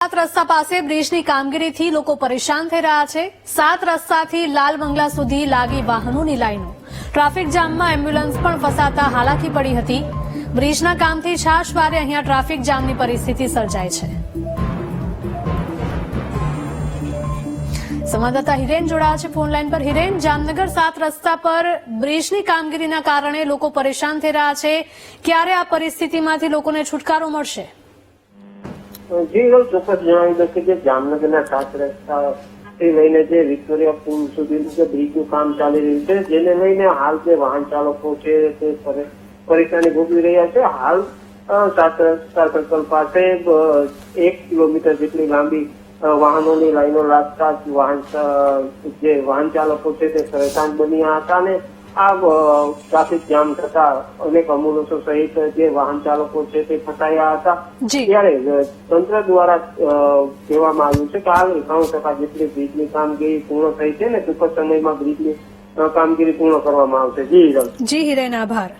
સાત રસ્તા પાસે બ્રિજની કામગીરીથી લોકો પરેશાન થઈ રહ્યા છે. સાત રસ્તાથી લાલ બંગલા સુધી લાગી વાહનોની લાઈનો. ટ્રાફિક જામમાં એમ્બ્યુલન્સ પણ ફસાતા હાલાકી પડી હતી. બ્રિજના કામથી છાશવારે અહીંયા ટ્રાફિક જામની પરિસ્થિતિ સર્જાય છે. સંવાદદાતા હિરેન જોડાયા છે ફોન લાઈન પર. હિરેન, જામનગર સાત રસ્તા પર બ્રિજની કામગીરીના કારણે લોકો પરેશાન થઈ રહ્યા છે. ક્યારે આ પરિસ્થિતિમાંથી લોકોને છુટકારો મળશે? જી હું ચોક્કસ જણાવી દઉં કે જે જામનગરના સાત રસ્તાથી લઈને જે વિક્ટોરિયા પુલ સુધીનું જે બ્રિજનું કામ ચાલી રહ્યું છે, જેને લઈને હાલ જે વાહન ચાલકો છે તે પરે- પરેશાની ભોગવી રહ્યા છે. હાલ સાત રસ્તા સર્કલ પાસે એક કિલોમીટર જેટલી લાંબી વાહનોની લાઈનો લાગતા વાહન જે વાહન ચાલકો છે તે પરેશાન બન્યા હતા અને આ ટ્રાફિક જામ થતા અનેક એમ્બ્યુલન્સો સહિત જે વાહન ચાલકો છે તે ફસાયા હતા. જી. ત્યારે તંત્ર દ્વારા કહેવામાં આવ્યું છે કે આ એકાણું ટકા જેટલી બ્રિજની કામગીરી પૂર્ણ થઈ છે ને ટૂંક સમયમાં બ્રિજની કામગીરી પૂર્ણ કરવામાં આવશે. જી હિરલ જી હિરેન આભાર.